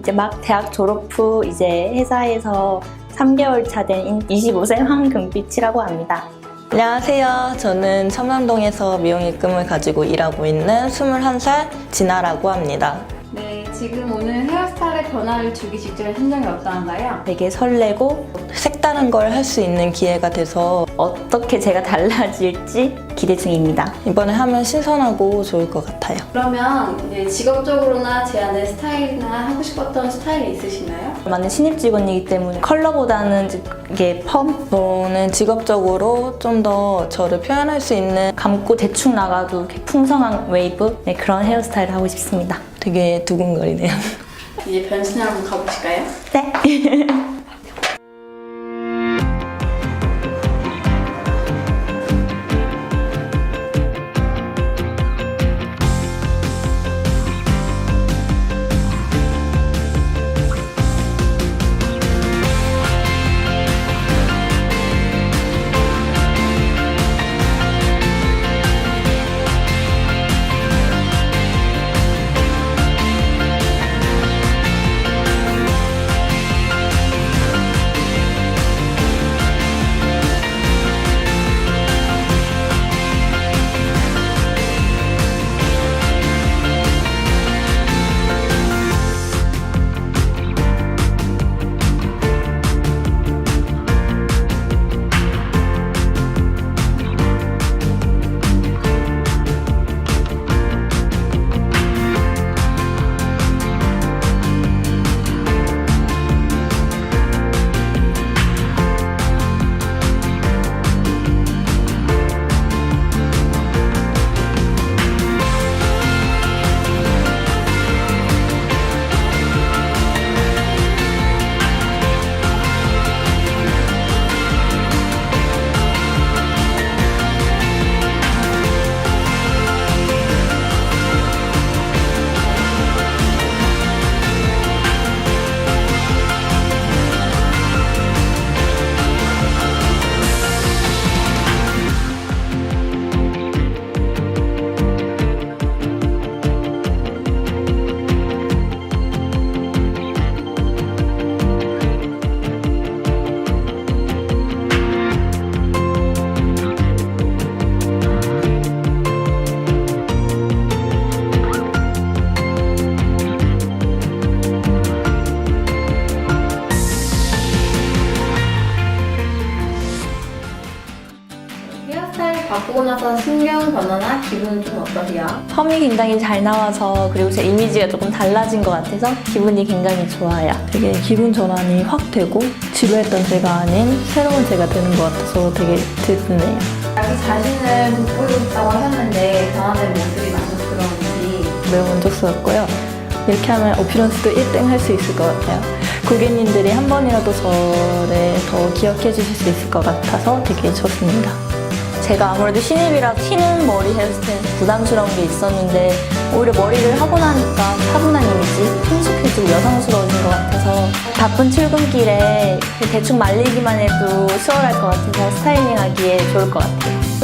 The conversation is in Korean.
이제 막 대학 졸업 후 이제 회사에서 3개월 차 된 25세 황금빛이라고 합니다. 안녕하세요. 저는 첨남동에서 미용의 꿈을 가지고 일하고 있는 21살 진아라고 합니다. 네, 지금 오늘 헤어스타일의 변화를 주기 직전에 심정이 어떠한가요? 되게 설레고 색다른 걸 할 수 있는 기회가 돼서 어떻게 제가 달라질지 기대 중입니다. 이번에 하면 신선하고 좋을 것 같아요. 그러면 이제 직업적으로나 제안된 스타일이나 하고 싶었던 스타일이 있으신가요? 많은 신입 직원이기 때문에 컬러보다는 이게 펌 저는 직업적으로 좀 더 저를 표현할 수 있는 감고 대충 나가도 이렇게 풍성한 웨이브 네, 그런 헤어스타일을 하고 싶습니다. 되게 두근거리네요. 이제 한번 가보실까요? 네. 바꾸고 나서 신경 변화나 기분은 좀 어떠세요? 펌이 굉장히 잘 나와서 그리고 제 이미지가 조금 달라진 것 같아서 기분이 굉장히 좋아요. 되게 기분 전환이 확 되고 지루했던 제가 아닌 새로운 제가 되는 것 같아서 되게 들뜨네요. 자기 자신을 돋보이고 있다고 하셨는데 변화된 모습이 만족스러운지 매우 만족스럽고요. 이렇게 하면 어피런스도 1등 할 수 있을 것 같아요. 고객님들이 한 번이라도 저를 더 기억해 주실 수 있을 것 같아서 되게 좋습니다. 제가 아무래도 신입이라 튀는 머리 헤어스타일 부담스러운 게 있었는데 오히려 머리를 하고 나니까 차분한 이미지, 성숙해지고 여성스러워진 것 같아서 바쁜 출근길에 대충 말리기만 해도 수월할 것 같아서 스타일링하기에 좋을 것 같아요.